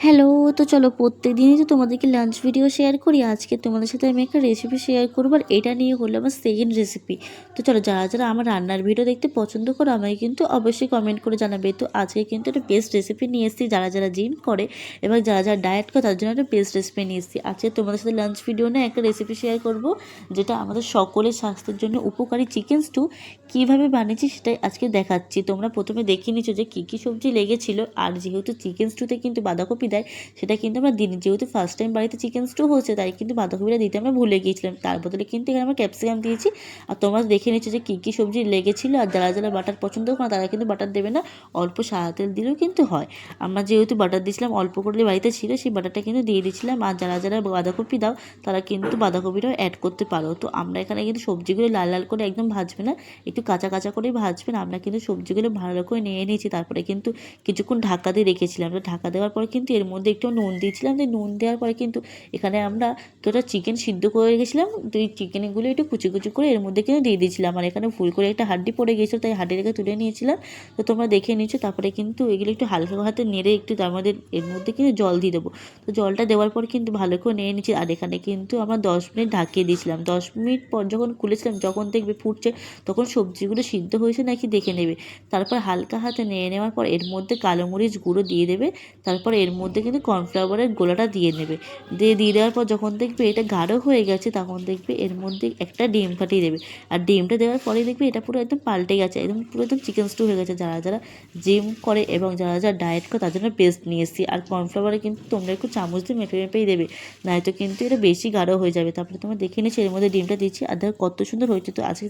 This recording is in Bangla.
হ্যালো, তো চলো প্রত্যেক দিনই তো তোমাদেরকে লাঞ্চ ভিডিও শেয়ার করি। আজকে তোমাদের সাথে আমি একটা রেসিপি শেয়ার করব আর এটা নিয়ে হলো আমার সেকেন্ড রেসিপি তো চলো, যারা যারা আমার রান্নার ভিডিও দেখতে পছন্দ করো আমাকে কিন্তু অবশ্যই কমেন্ট করে জানাবে। তো আজকে কিন্তু একটা বেস্ট রেসিপি নিয়ে এসেছি, যারা যারা জিম করে এবং যারা যারা ডায়েট করে তার জন্য একটা বেস্ট রেসিপি নিয়ে এসেছি। আজকে তোমাদের সাথে লাঞ্চ ভিডিও নিয়ে একটা রেসিপি শেয়ার করব, যেটা আমাদের সকলের স্বাস্থ্যের জন্য উপকারী চিকেন স্টু কীভাবে বানিয়েছি সেটাই আজকে দেখাচ্ছি। তোমরা প্রথমে দেখে নিচ্ছ যে কী কী সবজি লেগেছিলো। আর যেহেতু চিকেন স্টুতে কিন্তু বাঁধাকপি দেয়, সেটা কিন্তু আমরা দিন, যেহেতু ফার্স্ট টাইম বাড়িতে চিকেন স্টু হচ্ছে তাই কিন্তু বাঁধাকপিটা দিতে আমরা ভুলে গিয়েছিলাম। তার বদলে কিন্তু এখানে আমরা ক্যাপসিকাম দিয়েছি। আর তোমরা দেখে নিচ্ছ যে কী কী সবজি লেগেছিলো, আর যারা যারা বাটার পছন্দ করে না, তারা কিন্তু বাটার দেবে না, অল্প সাদা তেল দিলেও কিন্তু হয়। আমরা যেহেতু বাটার দিয়েছিলাম, অল্প করলে বাড়িতে ছিল, সেই বাটারটা কিন্তু দিয়ে দিয়েছিলাম। আর যারা যারা বাঁধাকপি দাও, তারা কিন্তু বাঁধাকপিটাও অ্যাড করতে পারো। তো আমরা এখানে কিন্তু সবজিগুলো লাল লাল করে একদম ভাজবে না, একটু কাঁচা কাঁচা করেই ভাজবেন আমরা কিন্তু সবজিগুলো ভালো করে নিয়ে নিয়েছি, তারপরে কিন্তু কিছুক্ষণ ঢাকা দিয়ে রেখেছিলাম। তো ঢাকা দেওয়ার পরে কিন্তু এর মধ্যে একটু নুন দিয়েছিলাম যে নুন দেওয়ার পরে কিন্তু এখানে আমরা কিছুটা চিকেন সিদ্ধ করে রেখেছিলাম, তো এই চিকেনগুলো একটু কুচি কুচি করে এর মধ্যে কিন্তু দিয়ে দিয়েছিলাম। আর এখানে ফুল করে একটা হাড্ডি পড়ে গিয়েছিল, তাই হাড্ডি রেখে তুলে নিয়েছিলাম। তো তোমরা দেখে নিচ্ছ তারপরে কিন্তু এগুলো একটু হালকা হাতে নেড়ে একটু তার মধ্যে এর মধ্যে কিন্তু জল দিয়ে দেবো। তো জলটা দেওয়ার পর কিন্তু ভালো করে নিয়ে নিচ্ছি আর এখানে কিন্তু আমরা দশ মিনিট ঢাকিয়ে দিয়েছিলাম। দশ মিনিট পর যখন খুলেছিলাম, যখন দেখবে ফুটছে, তখন সবজিগুলো সিদ্ধ হয়েছে নাকি দেখে নেবে। তারপর হালকা হাতে নিয়ে নেওয়ার পর এর মধ্যে কালো মরিচ গুঁড়ো দিয়ে দেবে, তারপর এর মধ্যে কিন্তু কর্নফ্লাওয়ারের গোলাটা দিয়ে নেবে। দিয়ে দিয়ে দেওয়ার পর যখন দেখবে এটা গাঢ় হয়ে গেছে, তখন দেখবে এর মধ্যে একটা ডিম ফাটিয়ে দেবে। আর ডিমটা দেওয়ার পরে দেখবে এটা পুরো একদম পাল্টে গেছে, একদম পুরো একদম চিকেন স্টু হয়ে গেছে। যারা যারা জিম করে এবং যারা যারা ডায়েট করে তার জন্য পেস্ট নিয়ে এসেছি। আর কর্নফ্লাওয়ারে কিন্তু তোমরা একটু চামচ দিয়ে মেপে, মেপেই দেবে নয়তো কিন্তু এটা বেশি গাঢ় হয়ে যাবে। তারপরে তোমরা দেখে নিচ্ছি এর মধ্যে ডিমটা দিচ্ছি। আর দেখো কত সুন্দর হয়েছে তো আজকে